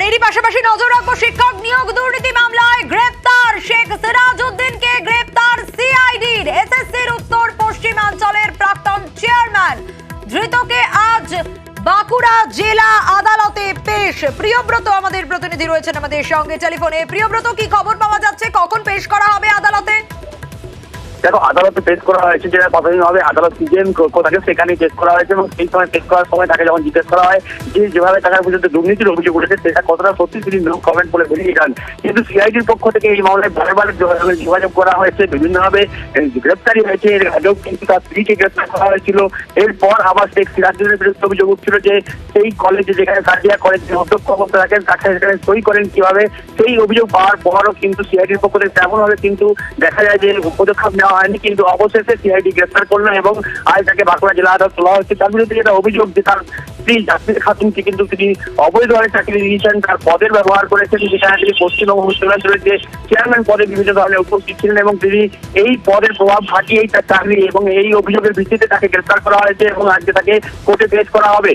এরই পাশাপাশি নজর রাখব শিক্ষক নিয়োগ দুর্নীতি মামলায় গ্রেপ্তার শেখ সিরাজউদ্দিনকে গ্রেপ্তার সিআইডির এসএসসির উত্তর পশ্চিমাঞ্চলের প্রাক্তন চেয়ারম্যান। ধৃতকে আজ বাঁকুড়া জেলা আদালতে পেশ। প্রিয়ব্রত আমাদের প্রতিনিধি রয়েছেন আমাদের সঙ্গে টেলিফোনে। প্রিয়ব্রত, কি খবর পাওয়া যাচ্ছে? কখন পেশ করা হবে আদালতে? দেখো, আদালতে পেশ করা হয়েছে যেটা হবে, আদালত সিজন তাকে সেখানে পেশ করা হয়েছে এবং সেই সময় পেশ করার সময় তাকে যখন জিজ্ঞেস করা হয় যে যেভাবে টাকার পর্যন্ত দুর্নীতির অভিযোগ উঠেছে, সেটা কতটা সত্যি তিনি নো কমেন্ট বলে বেরিয়ে যান কিন্তু সিআইডির পক্ষ থেকে এই মামলায় বারে বারে যোগাযোগ করা হয়েছে, বিভিন্নভাবে গ্রেপ্তারি হয়েছে, এর আগেও কিন্তু তার স্ত্রীকে গ্রেপ্তার করা হয়েছিল। এরপর আবার শেখ সিরাজুদ্দিনের বিরুদ্ধে অভিযোগ উঠছিল যে সেই কলেজে যেখানে কাজিয়া কলেজে অধ্যক্ষ করতে থাকেন, তাকে সেখানে সই করেন কীভাবে। সেই অভিযোগ পাওয়ার পরও কিন্তু সিআইডির পক্ষ থেকে তেমন ভাবে কিন্তু দেখা যায় যে পদক্ষেপ নেওয়া হয়নি, কিন্তু অবশেষে সিআইডি গ্রেফতার করল এবং আজ তাকে বাঁকুড়া জেলা আদালত তোলা হয়েছে। তার বিরুদ্ধে যেটা অভিযোগ যে তার স্ত্রী জাতির খাতুনকে কিন্তু তিনি অবৈধভাবে চাকরি দিয়েছেন, তার পদের ব্যবহার করেছেন যেখানে তিনি পশ্চিমবঙ্গ মুসলিমের যে চেয়ারম্যান পদে বিভিন্ন ধরনের উপস্থিত ছিলেন এবং তিনি এই পদের প্রভাব খাটিয়েই তার চাকরি এবং এই অভিযোগের ভিত্তিতে তাকে গ্রেফতার করা হয়েছে এবং আজকে তাকে কোর্টে পেশ করা হবে।